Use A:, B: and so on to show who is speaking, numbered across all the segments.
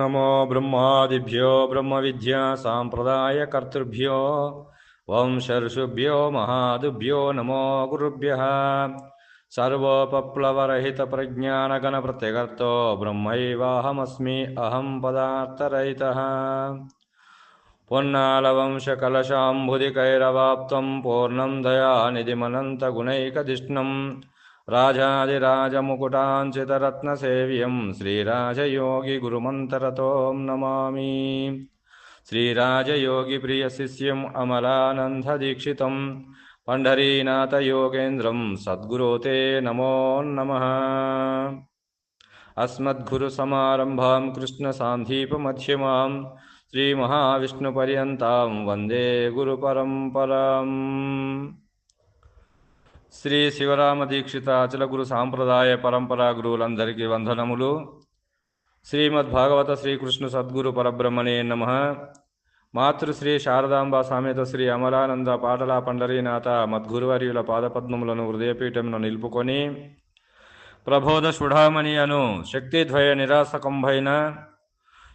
A: नमो ब्रह्मादिभ्यो ब्रह्मविद्यासाम्प्रदायकर्तृभ्यो वंशर्षुभ्यो महादुभ्यो नमो गुरुभ्यः सर्वोपप्लवरहितप्रज्ञानगणप्रत्यकर्तो ब्रह्मैवाहमस्मि अहं पदार्थरहितः पुन्नालवंशकलशाम्भुदिकैरवाप्तं पूर्णं दयानिधिमनन्तगुणैकधिष्णम् పదార్థరహిత పొన్నాలవంశకలశాంబుధికైరవాప్తం పూర్ణం దయానిధిమనంతగుణైకదిష్ణం రాజాదిరాజముకుటాంచితరత్నసేవ్యం శ్రీరాజయోగి గురుమంతరతోం నమామి శ్రీరాజయోగిప్రియశిష్యం అమలానందదీక్షితం పండరీనాథయోగేంద్రం సద్గురో తే నమో నమః. శ్రీ శివరామ దీక్షిత అచల గురు సాంప్రదాయ పరంపరా గురువులందరికీ వందనములు. శ్రీమద్ భాగవత శ్రీకృష్ణ సద్గురు పరబ్రహ్మణే నమ. మాతృశ్రీ శారదాంబ సామెత శ్రీ అమరానంద పాటల పండరీనాథ మద్గురువర్యుల పాదపద్మములను హృదయపీఠమును నిలుపుకొని ప్రబోధ సుఢామణి అను శక్తిద్వయ నిరాసకంభైన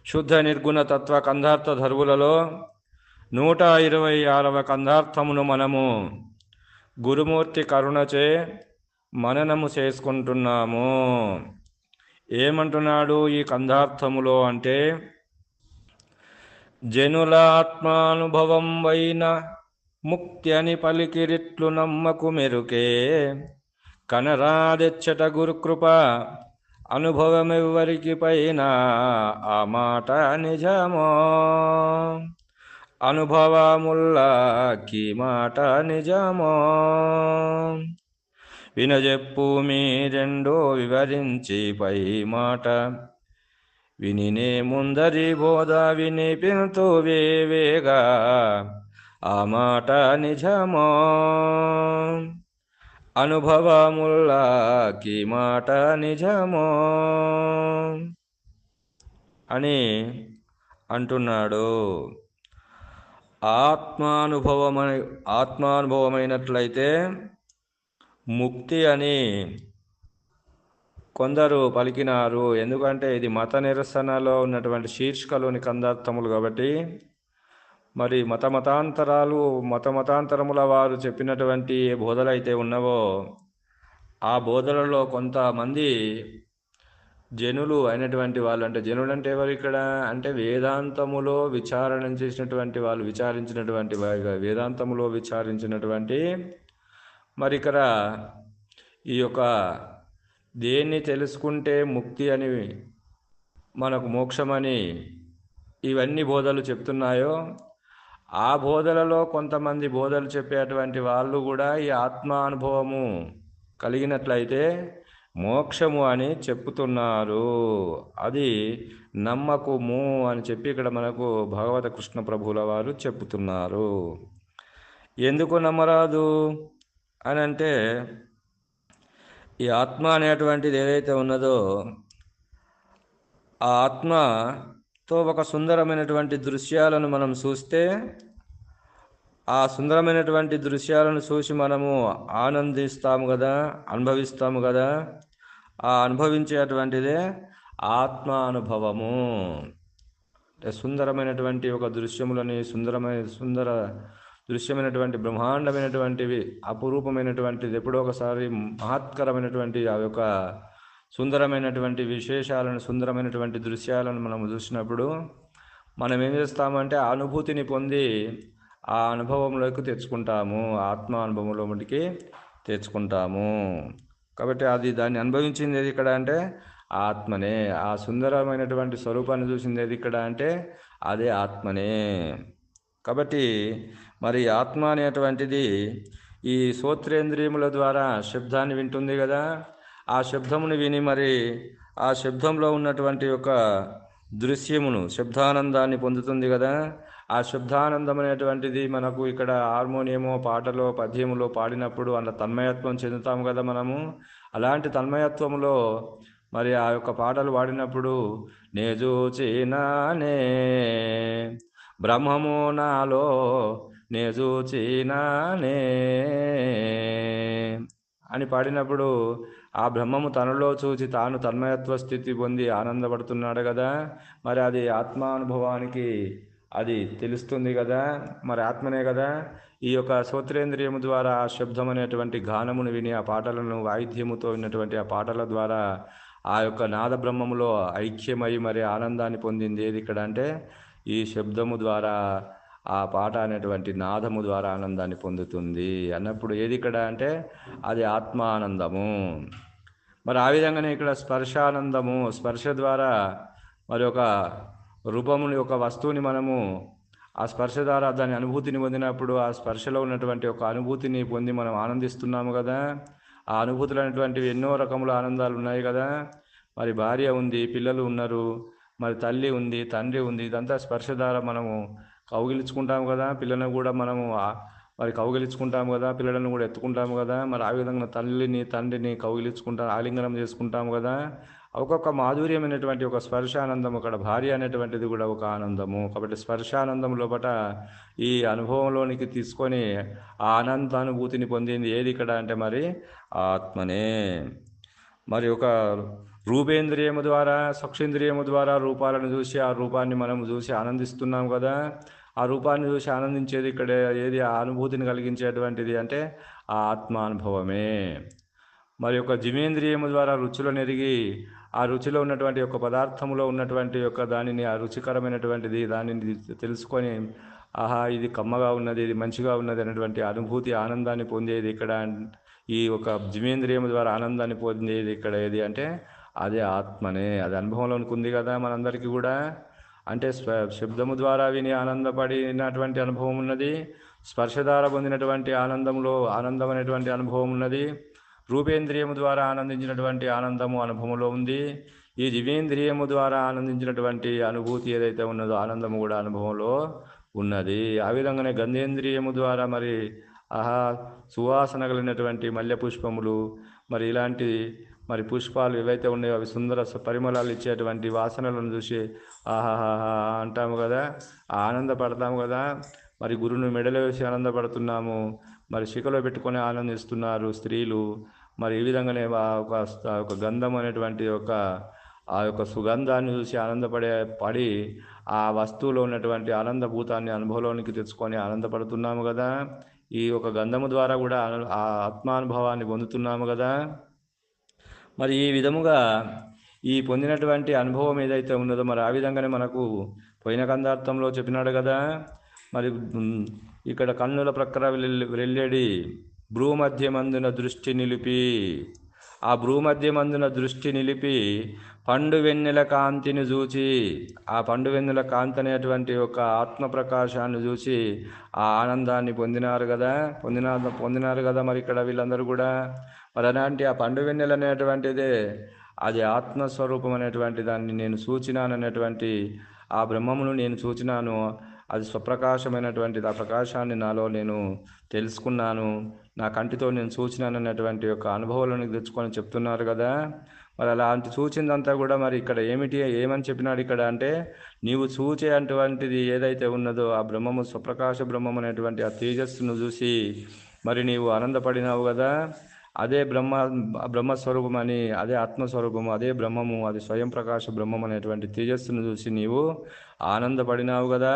A: శుద్ధ నిర్గుణ తత్వ కంధార్థ ధర్వులలో నూట ఇరవై ఆరవ కంధార్థమును మనము గురుమూర్తి కరుణచే మననము చేసుకుంటున్నాము. ఏమంటున్నాడు ఈ కందార్థములో అంటే జనుల ఆత్మానుభవం వైన ముక్తి అని పలికిరిట్లు నమ్మకు మెరుకే. కనరాదెచ్చట గురుకృప అనుభవమెవ్వరికి పైన ఆ మాట నిజమో? అనుభవముల్లాకి మాట నిజమో. వినజెప్పు మీ రెండో వివరించి పై మాట. వినినే ముందరి బోధ విని వేవేగా. ఆ మాట నిజమో. అనుభవముల్లాకి మాట నిజమో. అని అంటున్నాడు ఆత్మానుభవమై ఆత్మానుభవమైనట్లయితే ముక్తి అని కొందరు పలికినారు. ఎందుకంటే ఇది మత నిరసనలో ఉన్నటువంటి శీర్షికలోని కందార్థములు కాబట్టి. మరి మత మతాంతరాలు మత మతాంతరముల వారు చెప్పినటువంటి ఏ బోధలు అయితే ఉన్నవో ఆ బోధలలో కొంతమంది జనులు అయినటువంటి వాళ్ళు అంటే జనులు అంటే ఎవరు ఇక్కడ? అంటే వేదాంతములో విచారణ చేసినటువంటి వాళ్ళు విచారించినటువంటి వేదాంతములో విచారించినటువంటి మరి ఇక్కడ ఈ యొక్క దేన్ని తెలుసుకుంటే ముక్తి అని మనకు మోక్షమని ఇవన్నీ బోధలు చెప్తున్నాయో ఆ బోధలలో కొంతమంది బోధలు చెప్పేటువంటి వాళ్ళు కూడా ఈ ఆత్మానుభవము కలిగినట్లయితే మోక్షము అని చెప్పుతున్నారు. అది నమ్మకము అని చెప్పి ఇక్కడ మనకు భగవత కృష్ణ ప్రభువుల వారు చెప్తున్నారు ఎందుకు నమ్మరాదు? అని అంటే ఈ ఆత్మ అనేటువంటిది ఏదైతే ఉన్నదో ఆ ఆత్మతో ఒక సుందరమైనటువంటి దృశ్యాలను మనం చూస్తే ఆ సుందరమైనటువంటి దృశ్యాలను చూసి మనము ఆనందిస్తాము కదా అనుభవిస్తాము కదా? ఆ అనుభవించేటువంటిదే ఆత్మానుభవము. అంటే సుందరమైనటువంటి ఒక దృశ్యములని సుందరమైన సుందర దృశ్యమైనటువంటి బ్రహ్మాండమైనటువంటివి అపురూపమైనటువంటిది ఎప్పుడో ఒకసారి మహత్కరమైనటువంటి ఆ యొక్క సుందరమైనటువంటి విశేషాలను సుందరమైనటువంటి దృశ్యాలను మనం చూసినప్పుడు మనం ఏం చేస్తామంటే ఆ అనుభూతిని పొంది ఆ అనుభవంలోకి తెచ్చుకుంటాము. ఆత్మ అనుభవంలోకి తెచ్చుకుంటాము. కాబట్టి అది దాన్ని అనుభవించింది ఏది ఇక్కడ అంటే ఆత్మనే. ఆ సుందరమైనటువంటి స్వరూపాన్ని చూసింది ఏది ఇక్కడ అంటే అదే ఆత్మనే. కాబట్టి మరి ఆత్మ అనేటువంటిది ఈ శ్రోత్రేంద్రియముల ద్వారా శబ్దాన్ని వింటుంది కదా. ఆ శబ్దమును విని మరి ఆ శబ్దంలో ఉన్నటువంటి ఒక దృశ్యమును శబ్దానందాన్ని పొందుతుంది కదా. ఆ శుద్ధానందం అనేటువంటిది మనకు ఇక్కడ హార్మోనియమో పాటలో పద్యములో పాడినప్పుడు అలా తన్మయత్వం చెందుతాము కదా మనము. అలాంటి తన్మయత్వంలో మరి ఆ యొక్క పాటలు పాడినప్పుడు నేజూచినానే బ్రహ్మము నాలో నేజూచినానే అని పాడినప్పుడు ఆ బ్రహ్మము తనలో చూచి తాను తన్మయత్వ స్థితి పొంది ఆనందపడుతున్నాడు కదా. మరి అది ఆత్మానుభవానికి అది తెలుస్తుంది కదా మరి ఆత్మనే కదా. ఈ యొక్క శ్రోత్రేంద్రియము ద్వారా ఆ శబ్దం అనేటువంటి గానమును విని ఆ పాటలను వాయిద్యముతో విన్నటువంటి ఆ పాటల ద్వారా ఆ యొక్క నాద బ్రహ్మములో ఐక్యమై మరి ఆనందాన్ని పొందింది ఏది ఇక్కడ అంటే ఈ శబ్దము ద్వారా ఆ పాట అనేటువంటి నాదము ద్వారా ఆనందాన్ని పొందుతుంది అన్నప్పుడు ఏది ఇక్కడ అంటే అది ఆత్మానందము. మరి ఆ విధంగానే ఇక్కడ స్పర్శానందము స్పర్శ ద్వారా మరి ఒక రూపముని ఒక వస్తువుని మనము ఆ స్పర్శ ద్వారా దాని అనుభూతిని పొందినప్పుడు ఆ స్పర్శలో ఉన్నటువంటి ఒక అనుభూతిని పొంది మనం ఆనందిస్తున్నాము కదా. ఆ అనుభూతులు అనేటువంటివి ఎన్నో రకముల ఆనందాలు ఉన్నాయి కదా. మరి భార్య ఉంది పిల్లలు ఉన్నారు మరి తల్లి ఉంది తండ్రి ఉంది ఇదంతా స్పర్శ ద్వారా మనము కౌగిలించుకుంటాము కదా. పిల్లలను కూడా మనము మరి కౌగిలించుకుంటాము కదా. పిల్లలను కూడా ఎత్తుకుంటాము కదా. మరి ఆ విధంగా తల్లిని తండ్రిని కౌగిలించుకుంటాం ఆలింగనం చేసుకుంటాము కదా. ఒక్కొక్క మాధుర్యమైనటువంటి ఒక స్పర్శానందం అక్కడ భార్య అనేటువంటిది కూడా ఒక ఆనందము. కాబట్టి స్పర్శానందం లోపట ఈ అనుభవంలోనికి తీసుకొని ఆ ఆనందానుభూతిని పొందింది ఏది ఇక్కడ అంటే మరి ఆత్మనే. మరి ఒక రూపేంద్రియము ద్వారా సక్షేంద్రియము ద్వారా రూపాలను చూసి ఆ రూపాన్ని మనం చూసి ఆనందిస్తున్నాం కదా. ఆ రూపాన్ని చూసి ఆనందించేది ఇక్కడ ఏది? ఆ అనుభూతిని కలిగించేటువంటిది అంటే ఆ ఆత్మానుభవమే. మరి యొక్క జిమేంద్రియము ద్వారా రుచులను ఎరిగి ఆ రుచిలో ఉన్నటువంటి యొక్క పదార్థంలో ఉన్నటువంటి యొక్క దానిని ఆ రుచికరమైనటువంటిది దానిని తెలుసుకొని ఆహా ఇది కమ్మగా ఉన్నది ఇది మంచిగా ఉన్నది అనేటువంటి అనుభూతి ఆనందాన్ని పొందేది ఇక్కడ ఈ ఒక జిమేంద్రియము ద్వారా ఆనందాన్ని పొందేది ఇక్కడ ఏది అంటే అదే ఆత్మనే. అది అనుభవంలో ఉంది కదా మనందరికీ కూడా. అంటే స్వ శబ్దము ద్వారా విని ఆనందపడినటువంటి అనుభవం ఉన్నది స్పర్శ ద్వారా పొందినటువంటి ఆనందంలో ఆనందం అనేటువంటి అనుభవం ఉన్నది రూపేంద్రియము ద్వారా ఆనందించినటువంటి ఆనందము అనుభవంలో ఉంది. ఈ దివేంద్రియము ద్వారా ఆనందించినటువంటి అనుభూతి ఏదైతే ఉన్నదో ఆనందము కూడా అనుభవంలో ఉన్నది. ఆ విధంగానే గంధేంద్రియము ద్వారా మరి ఆహా సువాసన కలిగినటువంటి మల్లె పుష్పములు మరి ఇలాంటి మరి పుష్పాలు ఏవైతే ఉన్నాయో అవి సుందర స- పరిమళాలు ఇచ్చేటువంటి వాసనలను చూసి ఆహాహా అంటాము కదా. ఆ ఆనందపడతాము కదా. మరి గురువుని మెడలో వేసి ఆనందపడుతున్నాము. మరి శిఖలో పెట్టుకొని ఆనందిస్తున్నారు స్త్రీలు. మరి ఈ విధంగానే ఆ ఒక ఒక గంధం అనేటువంటి ఒక ఆ యొక్క సుగంధాన్ని చూసి ఆనందపడే పడి ఆ వస్తువులో ఉన్నటువంటి ఆనందభూతాన్ని అనుభవంలోనికి తెచ్చుకొని ఆనందపడుతున్నాము కదా. ఈ ఒక గంధము ద్వారా కూడా ఆ- ఆత్మానుభవాన్ని పొందుతున్నాము కదా. మరి ఈ విధముగా ఈ పొందినటువంటి అనుభవం ఏదైతే ఉన్నదో మరి ఆ విధంగానే మనకు పోయిన గంధార్థంలో చెప్పినాడు కదా. మరి ఇక్కడ కన్నుల ప్రక్కర వెళ్ళేడి. భ్రూమధ్యమందున దృష్టి నిలిపి. ఆ భ్రూమధ్యమందున దృష్టి నిలిపి పండు వెన్నెల కాంతిని చూచి ఆ పండు వెన్నెల కాంతి అనేటువంటి ఒక ఆత్మ ప్రకాశాన్ని చూసి ఆ ఆనందాన్ని పొందినారు కదా. పొందిన పొందినారు కదా మరి ఇక్కడ వీళ్ళందరూ కూడా. మరి అలాంటి ఆ పండు వెన్నెల అనేటువంటిదే అది ఆత్మస్వరూపం అనేటువంటి దాన్ని నేను సూచినాననేటువంటి ఆ బ్రహ్మమును నేను సూచినాను. అది స్వప్రకాశమైనటువంటి ఆ ప్రకాశాన్ని నాలో నేను తెలుసుకున్నాను. నా కంటితో నేను సూచినాననేటువంటి యొక్క అనుభవాలను తెచ్చుకొని చెప్తున్నారు కదా. మరి అలాంటి సూచిందంతా కూడా మరి ఇక్కడ ఏమిటి ఏమని చెప్పినాడు ఇక్కడ అంటే నీవు చూచే అటువంటిది ఏదైతే ఉన్నదో ఆ బ్రహ్మము స్వప్రకాశ బ్రహ్మం అనేటువంటి ఆ తేజస్సును చూసి మరి నీవు ఆనందపడినావు కదా. అదే బ్రహ్మ బ్రహ్మస్వరూపం అని అదే ఆత్మస్వరూపము అదే బ్రహ్మము అది స్వయం ప్రకాశ బ్రహ్మం అనేటువంటి తేజస్సును చూసి నీవు ఆనందపడినావు కదా.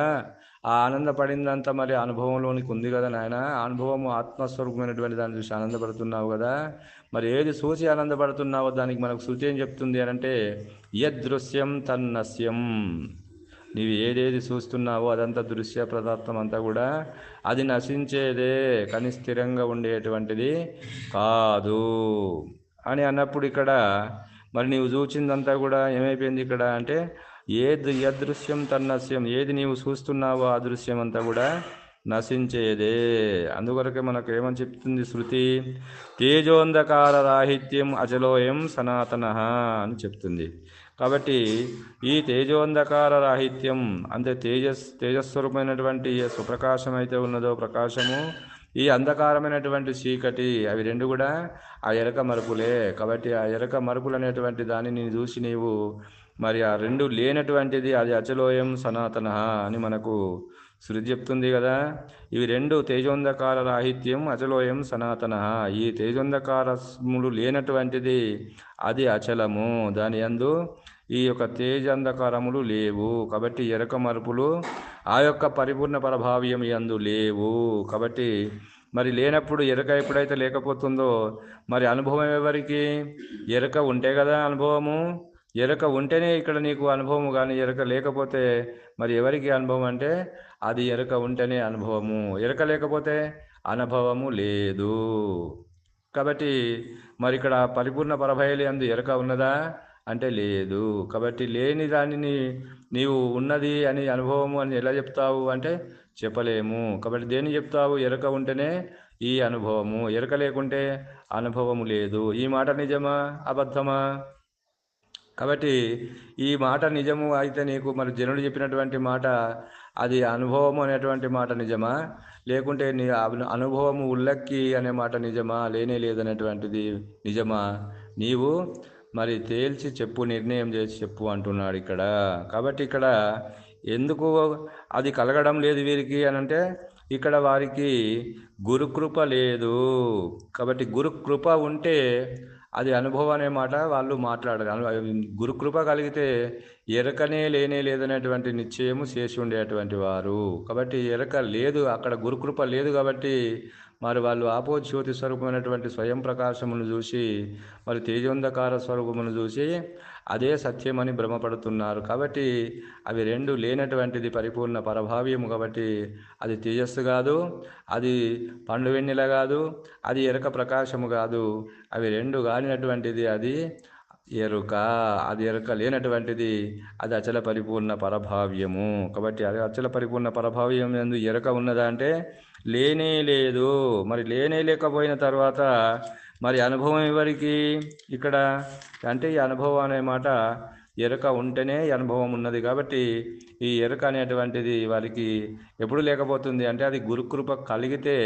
A: ఆ ఆనందపడిందంతా మరి అనుభవంలోనికి ఉంది కదా నాయన. అనుభవము ఆత్మస్వరూపమైనటువంటి దాన్ని చూసి ఆనందపడుతున్నావు కదా. మరి ఏది చూసి ఆనందపడుతున్నావో దానికి మనకు శృతి ఏం చెప్తుంది అని అంటే యదృశ్యం తన్నస్యం. నీవు ఏదేది చూస్తున్నావో అదంతా దృశ్య పదార్థం అంతా కూడా అది నశించేదే కానీ స్థిరంగా ఉండేటువంటిది కాదు అని అన్నప్పుడు ఇక్కడ మరి నీవు చూచిందంతా కూడా ఏమైపోయింది ఇక్కడ అంటే ఏది యదృశ్యం తన్నస్యం ఏది నీవు చూస్తున్నావో ఆ దృశ్యం అంతా కూడా నశించేదే. అందుకొరకే మనకు ఏమని చెప్తుంది శృతి? తేజోంధకార రాహిత్యం అచలోయం సనాతన అని చెప్తుంది. కాబట్టి ఈ తేజోంధకార రాహిత్యం అంటే తేజస్ తేజస్వరూపమైనటువంటి సుప్రకాశం అయితే ఉన్నదో ప్రకాశము ఈ అంధకారమైనటువంటి చీకటి అవి రెండు కూడా ఆ ఎరక మరుపులే. కాబట్టి ఆ ఎరక మరుపులు అనేటువంటి దానిని చూసి నీవు మరి ఆ రెండు లేనటువంటిది అది అచలోయం సనాతన అని మనకు శృతి చెప్తుంది కదా. ఇవి రెండు తేజోంధకార రాహిత్యం అచలోయం సనాతన. ఈ తేజోంధకారములు లేనటువంటిది అది అచలము. దాని యందు ఈ యొక్క తేజంధకారములు లేవు. కాబట్టి ఎరక మరుపులు ఆ యొక్క పరిపూర్ణ ప్రభావ్యం ఎందు లేవు. కాబట్టి మరి లేనప్పుడు ఎరక ఎప్పుడైతే లేకపోతుందో మరి అనుభవం ఎవరికి? ఎరక ఉంటే కదా అనుభవము. ఎరక ఉంటేనే ఇక్కడ నీకు అనుభవం కానీ ఎరక లేకపోతే మరి ఎవరికి అనుభవం అంటే అది ఎరక ఉంటేనే అనుభవము. ఎరక లేకపోతే అనుభవము లేదు. కాబట్టి మరి ఇక్కడ పరిపూర్ణ పరభయలి అందు ఎరక ఉన్నదా? అంటే లేదు. కాబట్టి లేని దానిని నీవు ఉన్నది అని అనుభవము అని ఎలా చెప్తావు అంటే చెప్పలేము. కాబట్టి దేన్ని చెప్తావు? ఎరక ఉంటేనే ఈ అనుభవము. ఎరక లేకుంటే అనుభవము లేదు. ఈ మాట నిజమా? అబద్ధమా? కాబట్టి ఈ మాట నిజము అయితే నీకు మరి జనుడు చెప్పినటువంటి మాట అది అనుభవము అనేటువంటి మాట నిజమా? లేకుంటే నీ అనుభవము ఉల్లక్కి అనే మాట నిజమా? లేనే లేదనేటువంటిది నిజమా? నీవు మరి తేల్చి చెప్పు నిర్ణయం చేసి చెప్పు అంటున్నాడు ఇక్కడ. కాబట్టి ఇక్కడ ఎందుకు అది కలగడం లేదు వీరికి అని అంటే ఇక్కడ వారికి గురుకృప లేదు. కాబట్టి గురుకృప ఉంటే అది అనుభవం అనే మాట వాళ్ళు మాట్లాడరు అను- గురుకృప కలిగితే ఎరకనే లేనే లేదనేటువంటి నిశ్చయము చేసి ఉండేటువంటి వారు. కాబట్టి ఎరక లేదు అక్కడ గురుకృప లేదు కాబట్టి మరి వాళ్ళు ఆపోజ్యోతి స్వరూపమైనటువంటి స్వయం ప్రకాశమును చూసి మరి తేజోంధకార స్వరూపమును చూసి అదే సత్యమని భ్రమపడుతున్నారు. కాబట్టి అవి రెండు లేనటువంటిది పరిపూర్ణ పరభావ్యము కాబట్టి అది తేజస్సు కాదు అది పండు వెన్నెల కాదు అది ఎరక ప్రకాశము కాదు. అవి రెండు కానినటువంటిది అది ఎరుక అది ఎరుక లేనటువంటిది అది అచల పరిపూర్ణ పరభావ్యము. కాబట్టి అది అచల పరిపూర్ణ పరభావ్యం ఎందు ఎరుక ఉన్నదా అంటే లేనే లేదు. మరి లేనే లేకపోయిన తర్వాత మరి అనుభవం ఎవరికి? ఇక్కడ అంటే ఈ అనుభవం అనే మాట ఎరుక ఉంటేనే అనుభవం ఉన్నది కాబట్టి ఈ ఎరుక అనేటువంటిది వారికి ఎప్పుడు లేకపోతుంది అంటే అది గురుకృప కలిగితే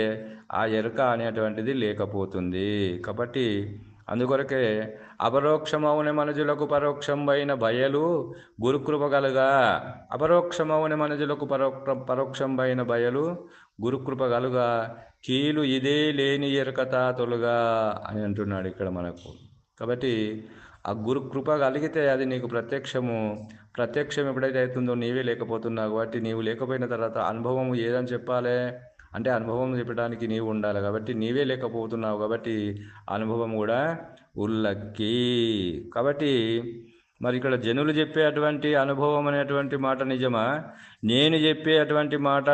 A: ఆ ఎరుక అనేటువంటిది లేకపోతుంది. కాబట్టి అందుకొరకే అపరోక్షమౌని మనుజులకు పరోక్షమైన బయలు గురుకృపగలుగా. అపరోక్షమౌని మనుజులకు పరోక్ష పరోక్షంబైన బయలు గురుకృపగలుగా. కీలు ఇదే లేని ఎరకతా తొలుగా అని అంటున్నాడు ఇక్కడ మనకు. కాబట్టి ఆ గురు కృప కలిగితే అది నీకు ప్రత్యక్షము. ప్రత్యక్షం ఎప్పుడైతే అవుతుందో నీవే లేకపోతున్నావు కాబట్టి నీవు లేకపోయిన తర్వాత అనుభవం ఏదని చెప్పాలి? అంటే అనుభవం చెప్పడానికి నీవు ఉండాలి కాబట్టి నీవే లేకపోతున్నావు కాబట్టి అనుభవం కూడా ఉల్లక్కి. కాబట్టి మరి ఇక్కడ జనులు చెప్పేటువంటి అనుభవం అనేటువంటి మాట నిజమా? నేను చెప్పే అటువంటి మాట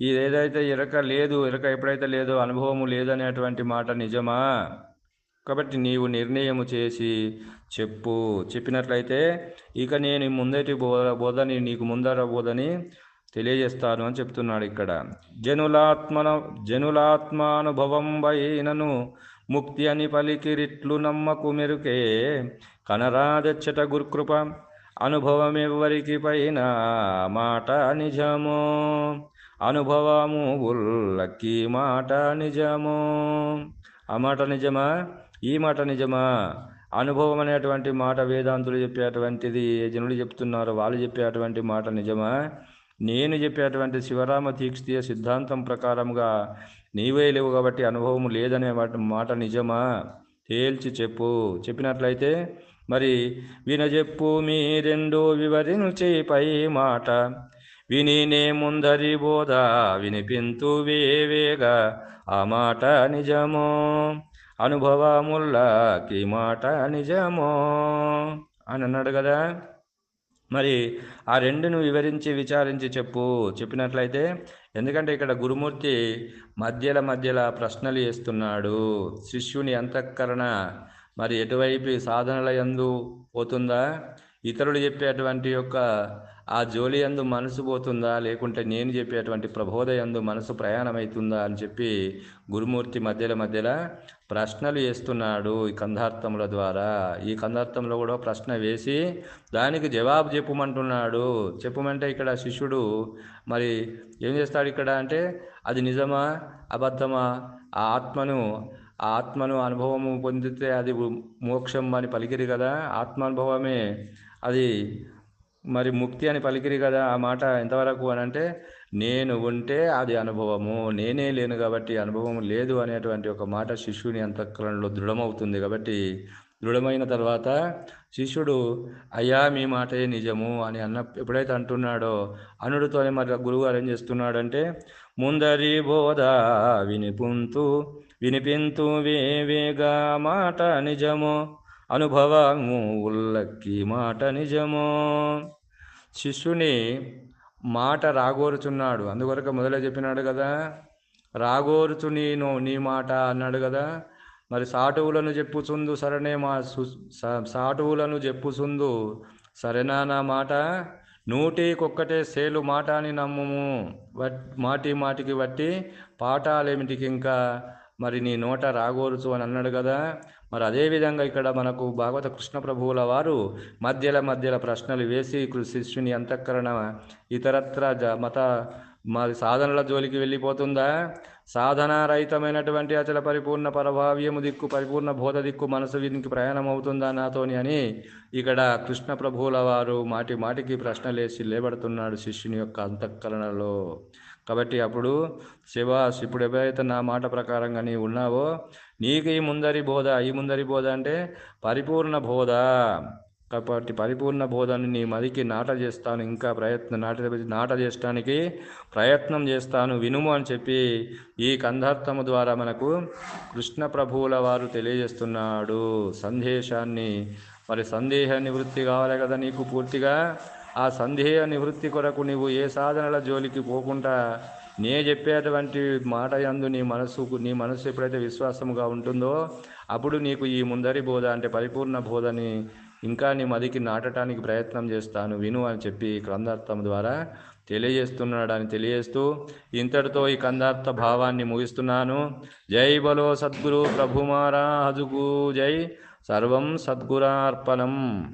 A: ఇది ఏదైతే ఇరక లేదు ఇరక ఎప్పుడైతే లేదో అనుభవము లేదనేటువంటి మాట నిజమా? కాబట్టి నీవు నిర్ణయము చేసి చెప్పు. చెప్పినట్లయితే ఇక నేను ముందటి బోధ బోధని నీకు ముందర బోధని తెలియజేస్తాను అని చెప్తున్నాడు ఇక్కడ. జనులాత్మన జనులాత్మానుభవం వైనను ముక్తి అని పలికిరిట్లు నమ్మకు మెరుకే. కనరాదచ్చట గురుకృప అనుభవమెవ్వరికి పైన మాట నిజము? అనుభవము ఉల్లకి మాట నిజము? ఆ మాట నిజమా? ఈ మాట నిజమా? అనుభవం అనేటువంటి మాట వేదాంతులు చెప్పేటువంటిది జనులు చెప్తున్నారు వాళ్ళు చెప్పేటువంటి మాట నిజమా? నేను చెప్పేటువంటి శివరామ తీక్షితీయ సిద్ధాంతం ప్రకారంగా నీవే లేవు కాబట్టి అనుభవం లేదనే మాట మాట నిజమా? తేల్చి చెప్పు. చెప్పినట్లయితే మరి వినజెప్పు మీ రెండు వివరించి పై మాట. వినినే ముందరి బోధ వినిపింతు వేవేగా ఆ మాట నిజమో? అనుభవముల్లకి మాట నిజమో? అని అన్నాడు కదా? మరి ఆ రెండును వివరించి విచారించి చెప్పు. చెప్పినట్లయితే ఎందుకంటే ఇక్కడ గురుమూర్తి మధ్యల మధ్యల ప్రశ్నలు వేస్తున్నాడు. శిష్యుని అంతఃకరణ మరి ఎటువైపు సాధనల ఎందు పోతుందా? ఇతరులు చెప్పేటువంటి యొక్క ఆ జోలి యందు మనసు పోతుందా? లేకుంటే నేను చెప్పేటువంటి ప్రబోధ యందు మనసు ప్రయాణమవుతుందా అని చెప్పి గురుమూర్తి మధ్యల మధ్యలో ప్రశ్నలు వేస్తున్నాడు ఈ కందార్థముల ద్వారా. ఈ కందార్థంలో కూడా ప్రశ్న వేసి దానికి జవాబు చెప్పమంటున్నాడు. చెప్పమంటే ఇక్కడ శిష్యుడు మరి ఏం చేస్తాడు ఇక్కడ అంటే అది నిజమా? అబద్ధమా? ఆ ఆత్మను ఆ ఆత్మను అనుభవము పొందితే అది మోక్షం అని పలికిరి కదా? ఆత్మానుభవమే. అది మరి ముక్తి అని పలికిరి కదా ఆ మాట ఎంతవరకు అని అంటే నేను ఉంటే అది అనుభవము నేనే లేను కాబట్టి అనుభవం లేదు అనేటువంటి ఒక మాట శిష్యుని అంతఃకరణలో దృఢమవుతుంది కాబట్టి దృఢమైన తర్వాత శిష్యుడు అయ్యా మీ మాటే నిజము అని అన్న ఎప్పుడైతే అంటున్నాడో అనుడితోనే మరి గురువుగారు ఏం చేస్తున్నాడంటే ముందరి బోధ వినిపుంతు వినిపింతు వేవేగా మాట నిజము అనుభవము ఉల్లక్కి మాట నిజము. శిష్యుని మాట రాగోరుచున్నాడు. అందువరకు మొదలే చెప్పినాడు కదా. రాగోరుచు నేను నీ మాట అన్నాడు కదా. మరి సాటువులను చెప్పుచుందు సరనే మా సు సాటువులను చెప్పుచుందు సరేనా నా మాట? నూటికొక్కటే సేలు మాట అని నమ్మము. మాటి మాటికి బట్టి పాఠాలేమిటికి ఇంకా మరి నీ నోట రాగోరుచు అని అన్నాడు కదా. మరి అదేవిధంగా ఇక్కడ మనకు భాగవత కృష్ణ ప్రభువుల వారు మధ్యల మధ్యల ప్రశ్నలు వేసి శిష్యుని అంతఃకరణ ఇతరత్ర జ మత మరి సాధనల జోలికి వెళ్ళిపోతుందా? సాధనారహితమైనటువంటి అచల పరిపూర్ణ పరభావ్యము దిక్కు పరిపూర్ణ బోధ దిక్కు మనసు వీరికి ప్రయాణం అవుతుందా నాతోని అని ఇక్కడ కృష్ణ ప్రభువుల వారు మాటి మాటికి ప్రశ్నలేసి లేబడుతున్నాడు శిష్యుని యొక్క అంతఃకరణలో. కాబట్టి అప్పుడు శివాస్ ఇప్పుడు ఎవరైతే నా మాట ప్రకారంగా నీవు ఉన్నావో నీకు ఈ ముందరి బోధ ఈ ముందరి బోధ అంటే పరిపూర్ణ బోధ. కాబట్టి పరిపూర్ణ బోధని నీ మదికి నాట చేస్తాను ఇంకా ప్రయత్నం నాట నాట చేయడానికి ప్రయత్నం చేస్తాను వినుము అని చెప్పి ఈ కంధార్థము ద్వారా మనకు కృష్ణ ప్రభువుల వారు తెలియజేస్తున్నాడు సందేశాన్ని. మరి సందేహ నివృత్తి కావాలి కదా నీకు పూర్తిగా? ఆ సందేహ నివృత్తి కొరకు నీవు ఏ సాధనల జోలికి పోకుండా నే చెప్పేటువంటి మాట యందు నీ మనసుకు నీ మనసు ఎప్పుడైతే విశ్వాసముగా ఉంటుందో అప్పుడు నీకు ఈ ముందరి బోధ అంటే పరిపూర్ణ బోధని ఇంకా నీ మదికి నాటడానికి ప్రయత్నం చేస్తాను. విను అని చెప్పి కందార్థం ద్వారా తెలియజేస్తున్నాడని తెలియజేస్తూ ఇంతటితో ఈ కందార్థ భావాన్ని ముగిస్తున్నాను. జై బలో సద్గురు ప్రభుమారాజుకు జై. సర్వం సద్గురార్పణం.